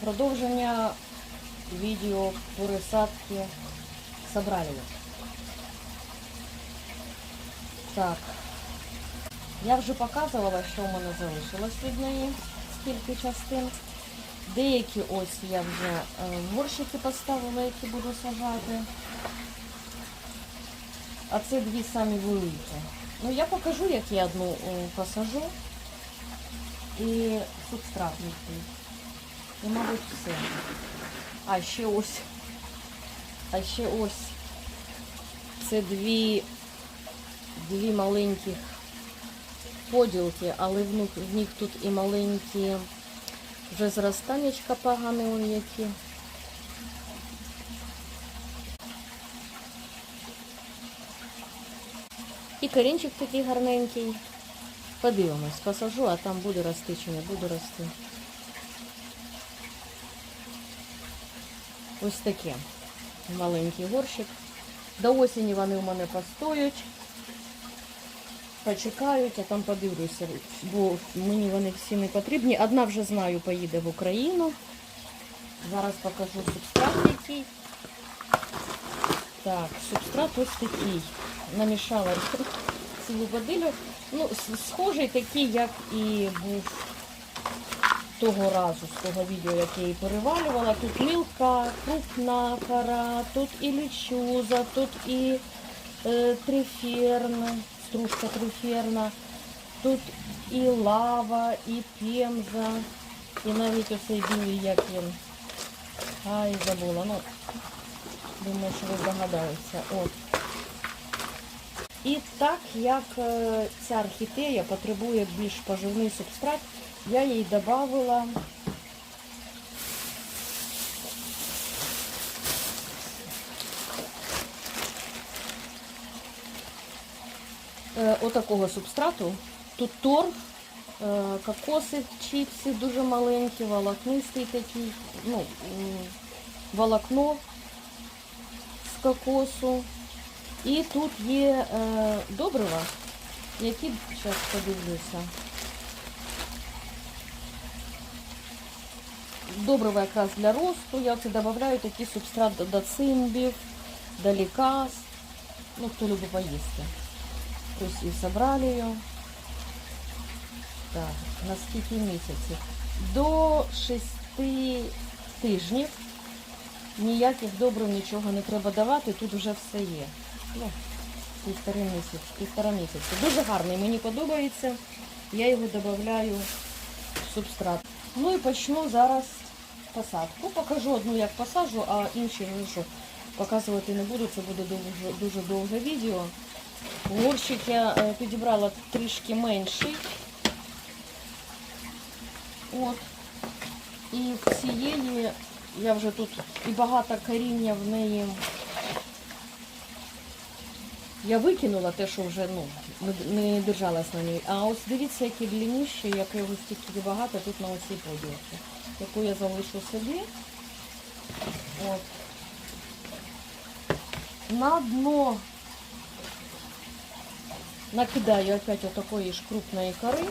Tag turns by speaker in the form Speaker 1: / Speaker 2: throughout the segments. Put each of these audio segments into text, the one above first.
Speaker 1: Продовження відео пересадки собралів. Так. Я вже показувала, що в мене залишилось від неї, скільки частин. Деякі ось я вже е, горщики поставила, які буду сажати. А це дві самі великі. Ну, я покажу, як я одну е, посажу. І субстрат який. І, мабуть, все. А ще ось. А ще ось. Це дві, дві маленьких поділки, але в них, тут і маленькі вже зростанечка погане он які. І корінчик такий гарненький. Подивимось, посажу, а там буде рости чи не буде рости. Ось таке. Маленький горщик. До осені вони у мене постоять. Почекають, а там подивлюся, бо мені вони всі не потрібні. Одна вже знаю, поїде в Україну. Зараз покажу субстрат який. Так, субстрат ось такий. Намішала цілу водилю. Ну, схожий такий, як і був того разу, з того відео, яке я її перевалювала. Тут мілка, крупна кора, тут і лічуза, тут і е, триферна, стружка триферна, тут і лава, і пемза, і навіть оцей білий, як він. Ай, забула. Ну, думаю, що ви здогадалися. От. І так як е, ця орхідея потребує більш поживний субстрат, я їй додавала е, отакого субстрату. Тут торф, е, кокоси, чіпси дуже маленькі, волокнистий такий, ну, волокно з кокосу. І тут є е, добрива, які зараз подивлюся. Добрива якраз для росту. Я це додаю такий субстрат до- цимбів, до ліказ. Ну, хто любить поїсти. Ось і собрали її. Так, на скільки місяців? До 6 тижнів. Ніяких добрив нічого не треба давати, тут вже все є. Ну, півтори місяці, півтора місяці. Дуже гарний, мені подобається. Я його додаю в субстрат. Ну і почну зараз посадку. Покажу одну, як посаджу, а інші вже показувати не буду. Це буде дуже, дуже довге відео. Горщик я е, підібрала трішки менший. От. І в цієї я вже тут і багато коріння в неї. Я викинула те, що вже ну, не, держалась на ній. А ось дивіться, які длинніші, яке ось стільки багато тут на оцій поділці, яку я залишу собі. От. На дно накидаю опять отакої ж крупної кори,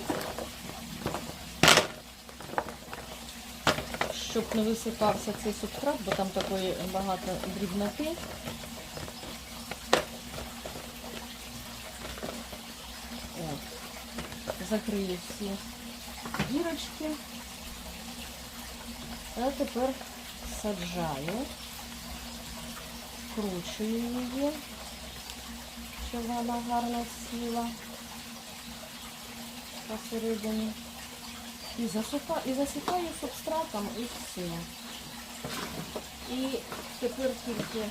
Speaker 1: щоб не висипався цей субстрат, бо там такої багато дрібноти. От. Закрию всі дірочки. А тепер саджаю, вкручую її, щоб вона гарно сіла посередині. І, засипа, і засипаю субстратом і все. І тепер тільки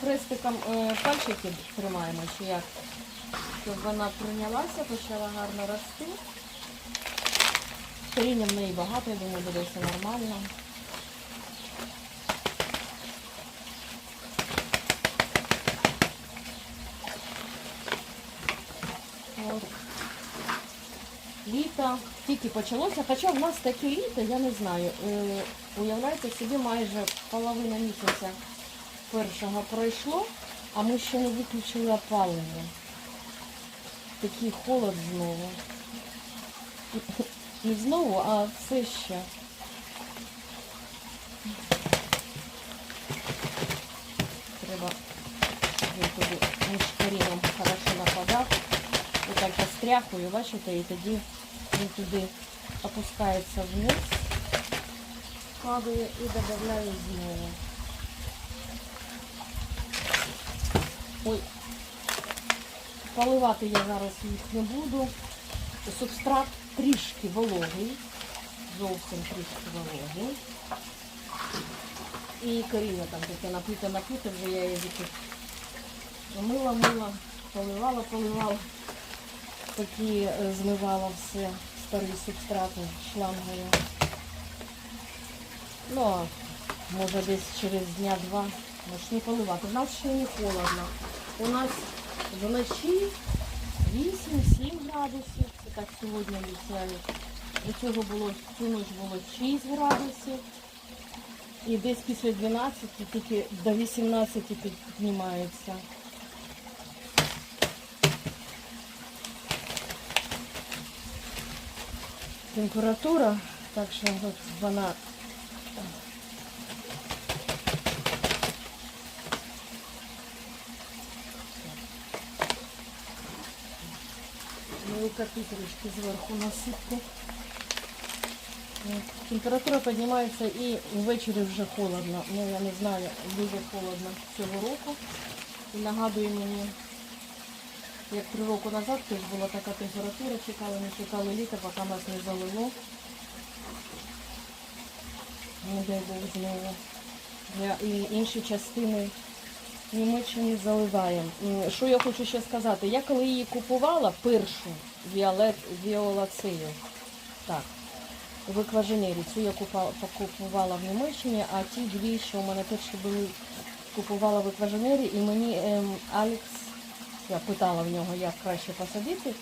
Speaker 1: хрестиком е, пальчики тримаємо, чи як, щоб вона прийнялася, почала гарно рости. Коріння в неї багато, я думаю, буде все нормально. От. Літо тільки почалося, хоча в нас таке літо, я не знаю. Е, уявляєте собі, майже половина місяця першого пройшло, а ми ще не виключили опалення. Такий холод знову. Не знову, а все ще. Треба він туди між коріном хорошо нападав. так постряхую, бачите, і тоді він туди опускається вниз, кладую і додаю знову. Ой, поливати я зараз їх не буду. Субстрат трішки вологий, зовсім трішки вологий. І коріння там таке напите, напите, вже я її тут мила, мила, поливала, поливала, поки е, змивала все старі субстрати шлангою. Ну, а може десь через дня-два, не поливати. У нас ще не холодно. У нас вночі 8-7 градусів. Так сьогодні обіцяють. До цього було цю ніч було 6 градусів. І десь після 12 тільки до 18 піднімається. Температура, так що вона мелкоти трішки зверху насипку. Температура піднімається і ввечері вже холодно. Ну я не знаю, дуже холодно цього року. І нагадує мені, як три роки назад теж була така температура, чекали, не чекали літа, поки нас не залило. Не дай Бог знову. І інші частини Німеччини заливаємо. Що я хочу ще сказати? Я коли її купувала, першу віолет, віолацею, так, у викваженері, цю я покупувала в Німеччині, а ті дві, що у мене перші були, купувала в екваженері, і мені ем, Алекс, я питала в нього, як краще посадити.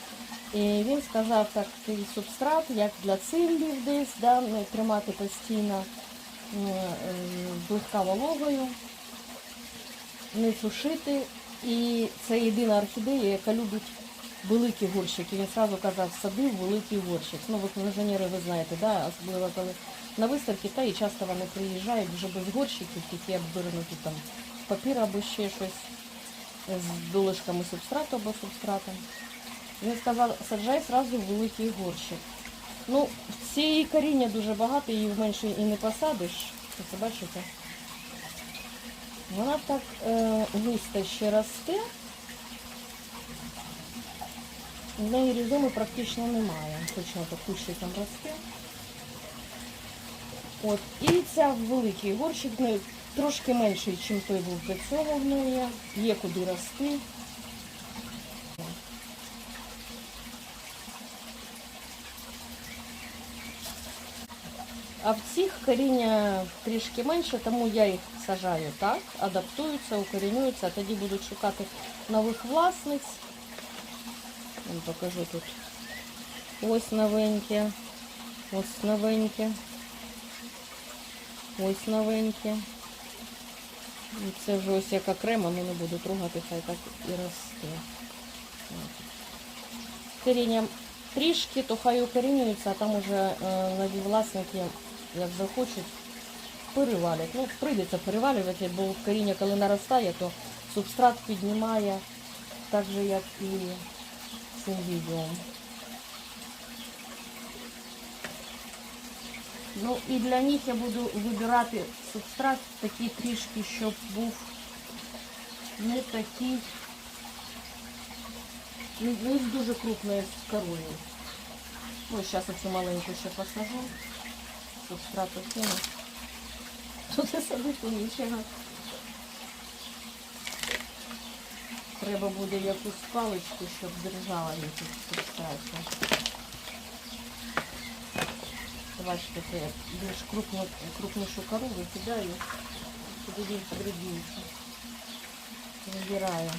Speaker 1: І він сказав, такий субстрат, як для цимбів десь, да, ну, тримати постійно е, вологою, не сушити. І це єдина орхідея, яка любить великі горщики. Він одразу казав, садив великий горщик. Ну, ви інженери, ви знаєте, да? особливо коли на виставки, та і часто вони приїжджають вже без горщиків, тільки обернуті там папір або ще щось з долишками субстрату або субстратом. Він сказав, саджай одразу великий горщик. Ну, цієї коріння дуже багато, її менше і не посадиш. Це бачите? Вона так е, густо ще росте. В неї різоми практично немає. Точно так кущиком росте. От. І ця великий горщик в трошки менший, ніж той був до цього в неї. Є куди рости. А в цих коріння трішки менше, тому я їх сажаю так, адаптуються, укорінюються, а тоді будуть шукати нових власниць. Вам покажу тут. Ось новеньке, ось новеньке, ось новеньке. Це вже ось як окремо, ну не буду трогати, хай так і росте. Коріння трішки, то хай укорінюються, а там уже е, нові власники, як захочуть, перевалять. Ну, прийдеться перевалювати, бо коріння, коли наростає, то субстрат піднімає так же, як і цим відео. Ну і для них я буду вибирати субстрат такий трішки, щоб був не такий, не, не з дуже крупною корою. Ну, зараз оцю маленьку ще посажу. Субстрату кину. Тут і садити нічого. Треба буде якусь паличку, щоб держала їх тут субстраті. Бачите, це я більш крупну, крупнішу кору викидаю, туди він дрібніше. Вибираю.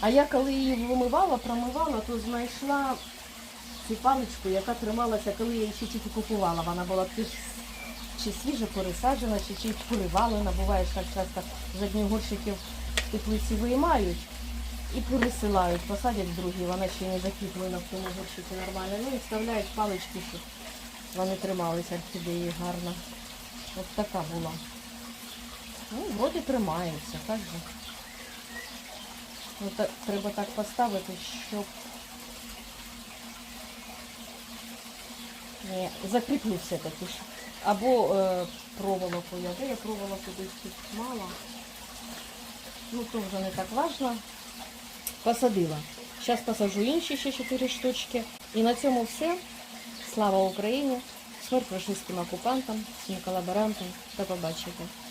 Speaker 1: А я коли її вимивала, промивала, то знайшла цю паличку, яка трималася, коли я її ще тільки купувала. Вона була чи, чи свіже пересаджена, чи чи поривалена. Буває ж так часто з одних горщиків теплиці виймають і пересилають, посадять другі, вона ще не закріплена в тому горщику нормально. Ну і вставляють палички, щоб вони трималися орхідеї гарно. От така була. Ну, вроді тримається, так же. Ну, так, треба так поставити, щоб Ні, закріплю все-таки. Або е, проволоку. Я де я проволоку десь тут мала. Ну, то вже не так важно. Посадила. Зараз посажу інші ще 4 штучки. І на цьому все. Слава Україні! Смерть рашистським окупантам, всім колаборантам. До побачення.